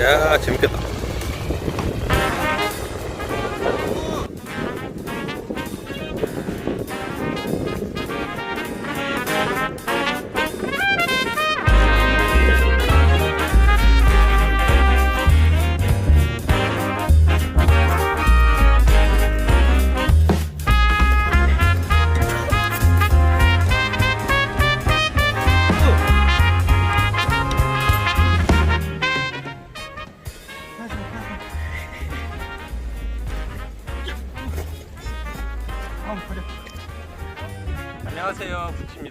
야 재밌겠다.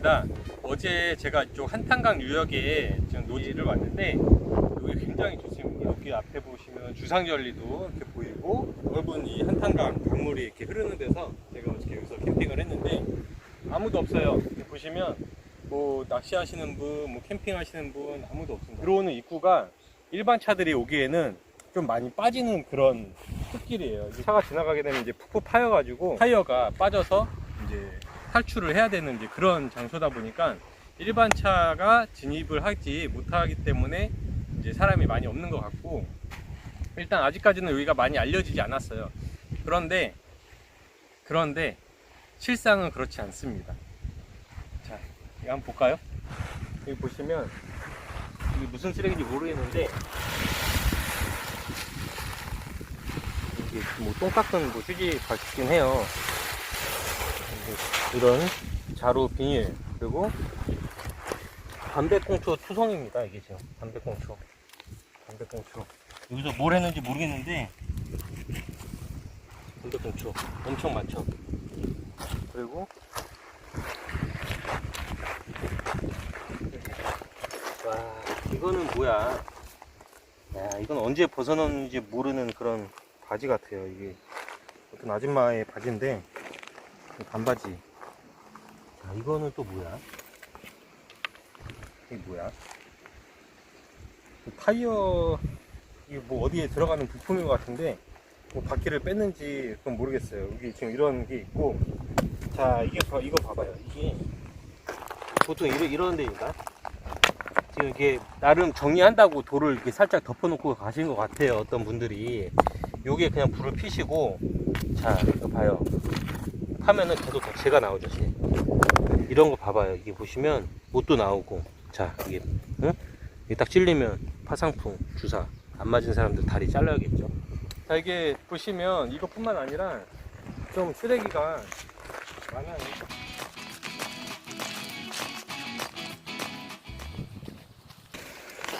부치입니다. 어제 제가 이쪽 한탄강 유역에 지금 노지를 왔는데 여기 굉장히 좋습니다 여기 앞에 보시면 주상절리도 이렇게 보이고 넓은 이 한탄강 강물이 이렇게 흐르는 데서 제가 어저께 여기서 캠핑을 했는데 아무도 없어요. 보시면 뭐 낚시하시는 분, 뭐 캠핑하시는 분 아무도 없습니다. 들어오는 입구가 일반 차들이 오기에는 좀 많이 빠지는 그런 흙길이에요. 차가 지나가게 되면 이제 푹푹 파여가지고 타이어가 빠져서 이제 탈출을 해야 되는 이제 그런 장소다 보니까 일반 차가 진입을 하지 못하기 때문에 이제 사람이 많이 없는 것 같고 일단 아직까지는 여기가 많이 알려지지 않았어요. 그런데 그런데 실상은 그렇지 않습니다. 자, 이거 한번 볼까요? 여기 보시면 이게 무슨 쓰레기인지 모르겠는데 이게 뭐똥 닦은 뭐 휴지 같긴 해요. 이런 자루 비닐 그리고 담배꽁초 투성입니다. 이게 지금 담배꽁초. 담배꽁초. 여기서 뭘 했는지 모르겠는데 담배꽁초. 엄청 많죠? 그리고 와 이거는 뭐야? 야 이건 언제 벗어놓는지 모르는 그런 바지 같아요 이게. 어떤 아줌마의 바지인데 이 반바지. 자, 이거는 또 뭐야? 이게 뭐야? 이 타이어, 이게 뭐 어디에 들어가는 부품인 것 같은데, 뭐 바퀴를 뺐는지 그건 모르겠어요. 여기 지금 이런 게 있고, 자, 이게, 봐- 이거 봐봐요. 이게, 보통 이런, 이런 데인가? 지금 이게 나름 정리한다고 돌을 이렇게 살짝 덮어놓고 가신 것 같아요. 어떤 분들이. 요게 그냥 불을 피시고, 자, 이거 봐요. 하면은 계속 덕체가 나오죠. 씨. 이런 거 봐봐요. 이게 보시면 못도 나오고, 자 이게 응? 이게 딱 찔리면 파상풍 주사 안 맞은 사람들 다리 잘라야겠죠. 자 이게 보시면 이것뿐만 아니라 좀 쓰레기가 많아요.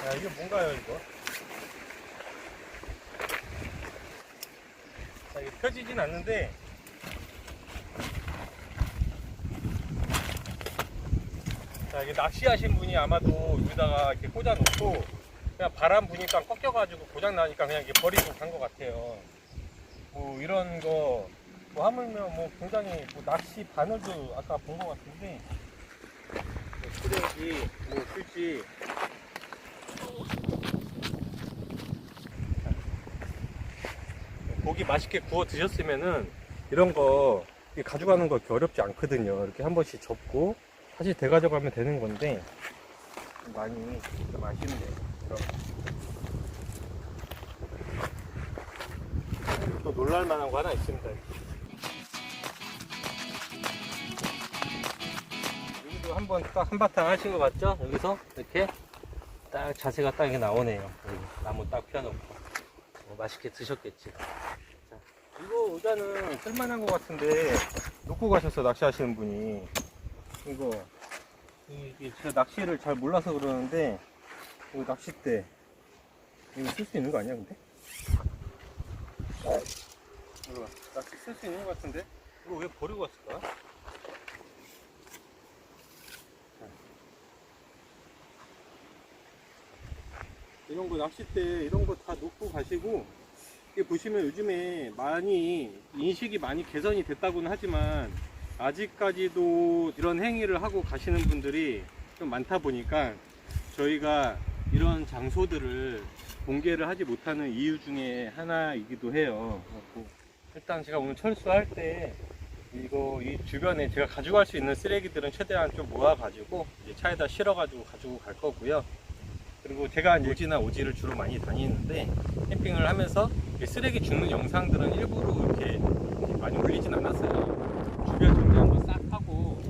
야 이게 뭔가요 이거? 자 이게 펴지진 않는데 자, 이게 낚시하신 분이 아마도 여기다가 이렇게 꽂아놓고 그냥 바람 부니까 꺾여가지고 고장 나니까 그냥 이렇게 버리고 간 것 같아요. 뭐 이런 거, 뭐 하물며 뭐 굉장히 뭐 낚시 바늘도 아까 본 것 같은데 뭐 쓰레기, 뭐 휴지 고기 맛있게 구워 드셨으면은 이런 거 가져가는 거 어렵지 않거든요. 이렇게 한 번씩 접고 다시 되가져가면 되는 건데 많이 좀. 그럼. 또 놀랄만한 거 하나 있습니다. 여기도 한번 딱 한바탕 하신 것 같죠? 여기서 이렇게 딱 자세가 딱 이게 나오네요. 여기 나무 딱 펴놓고 어, 맛있게 드셨겠지. 자, 이거 의자는 쓸만한 것 같은데 놓고 가셨어 낚시하시는 분이. 이거 이게 제가 낚시를 잘 몰라서 그러는데 이거 낚싯대 이거 쓸 수 있는 거 아니야 근데? 이거 낚시 쓸 수 있는 거 같은데 이거 왜 버리고 왔을까? 이런 거 낚싯대 이런 거 다 놓고 가시고 이게 보시면 요즘에 많이 인식이 많이 개선이 됐다고는 하지만 아직까지도 이런 행위를 하고 가시는 분들이 좀 많다 보니까 저희가 이런 장소들을 공개를 하지 못하는 이유 중에 하나이기도 해요. 일단 제가 오늘 철수할 때 이거 이 주변에 제가 가져갈 수 있는 쓰레기들은 최대한 좀 모아가지고 차에다 실어가지고 가지고 갈 거고요. 그리고 제가 오지나 오지를 주로 많이 다니는데 캠핑을 하면서 이 쓰레기 줍는 영상들은 일부러 이렇게 많이 올리진 않았어요. 주변 정리 한번 싹 하고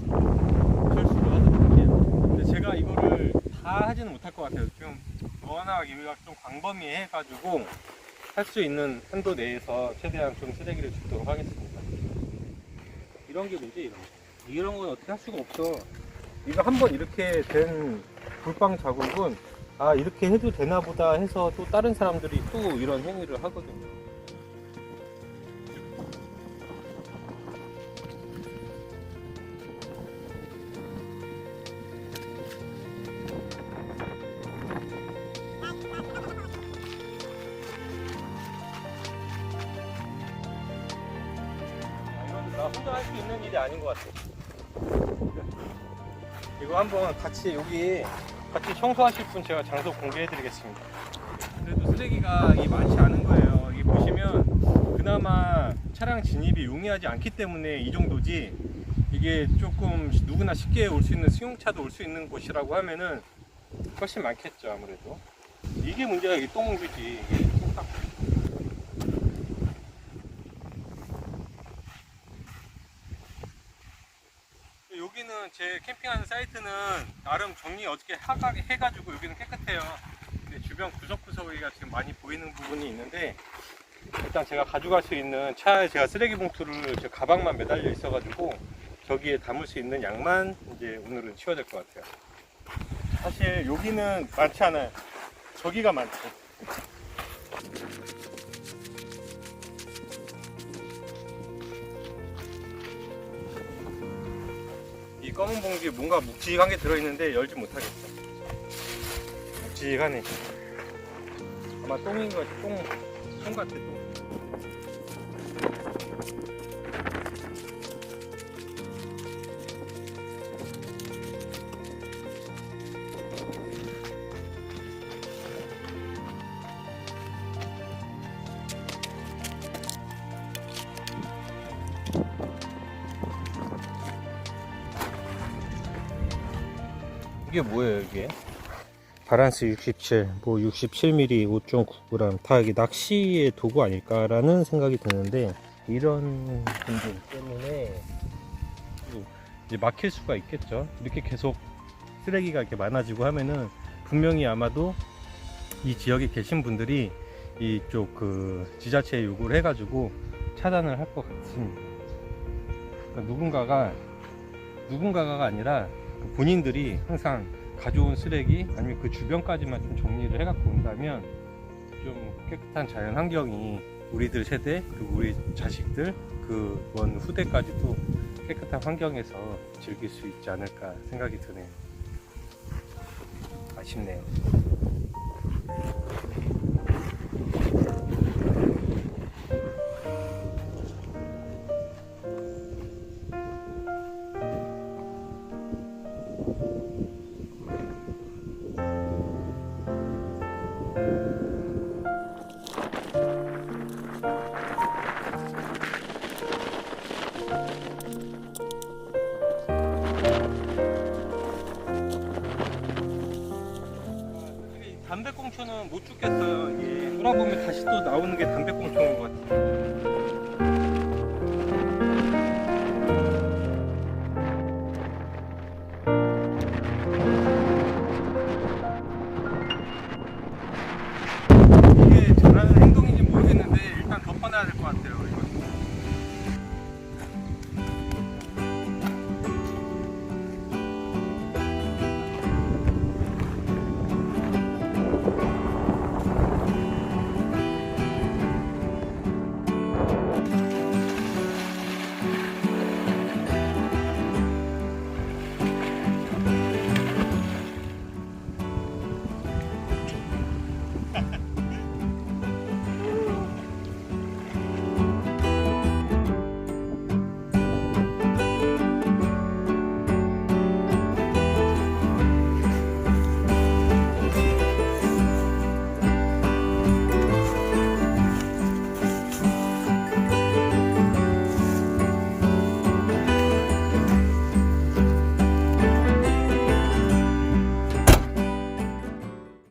철수를 하도록 할게요. 근데 제가 이거를 다 하지는 못할 것 같아요. 지금 워낙 여기가 좀 광범위해가지고 할 수 있는 한도 내에서 최대한 좀 쓰레기를 줍도록 하겠습니다. 이런 게 문제 이런 거. 이런 건 어떻게 할 수가 없어. 이거 한번 이렇게 된 불빵 자국은 아 이렇게 해도 되나 보다 해서 또 다른 사람들이 또 이런 행위를 하거든요. 나 혼자 할수 있는 일이 아닌 것 같아. 이거 한번 같이 여기 같이 청소하실 분 제가 장소 공개해드리겠습니다. 그래도 쓰레기가 이 많지 않은 거예요. 이 보시면 그나마 차량 진입이 용이하지 않기 때문에 이 정도지 이게 조금 누구나 쉽게 올 수 있는 승용차도 올 수 있는 곳이라고 하면은 훨씬 많겠죠 아무래도. 이게 문제가 이 똥물이지. 이게 똥딱 여기는 제 캠핑하는 사이트는 나름 정리 어떻게 해가지고 여기는 깨끗해요. 주변 구석구석이가 지금 많이 보이는 부분이 있는데 일단 제가 가져갈 수 있는 차에 제가 쓰레기 봉투를 제 가방만 매달려 있어가지고 저기에 담을 수 있는 양만 이제 오늘은 치워야 될 것 같아요. 사실 여기는 많지 않아요. 저기가 많죠. 검은 봉지에 뭔가 묵직한 게 들어있는데 열지 못하겠어. 묵직하네. 아마 똥인 것 같아. 똥, 똥 같아, 똥. 이게 뭐예요, 이게? 바란스 67, 뭐 67mm, 5.9g 다 이게 낚시의 도구 아닐까라는 생각이 드는데 이런 분들 때문에 이제 막힐 수가 있겠죠. 이렇게 계속 쓰레기가 이렇게 많아지고 하면은 분명히 아마도 이 지역에 계신 분들이 이쪽 그 지자체에 요구를 해가지고 차단을 할 것 같습니다. 그러니까 누군가가 누군가가 아니라 그 본인들이 항상 가져온 쓰레기 아니면 그 주변까지만 좀 정리를 해갖고 온다면 좀 깨끗한 자연 환경이 우리들 세대 그리고 우리 자식들 그 먼 후대까지도 깨끗한 환경에서 즐길 수 있지 않을까 생각이 드네요. 아쉽네요. 담배꽁초는 못 죽겠어요. 이게 돌아보면 다시 또 나오는 게 담배꽁초인 것 같아요.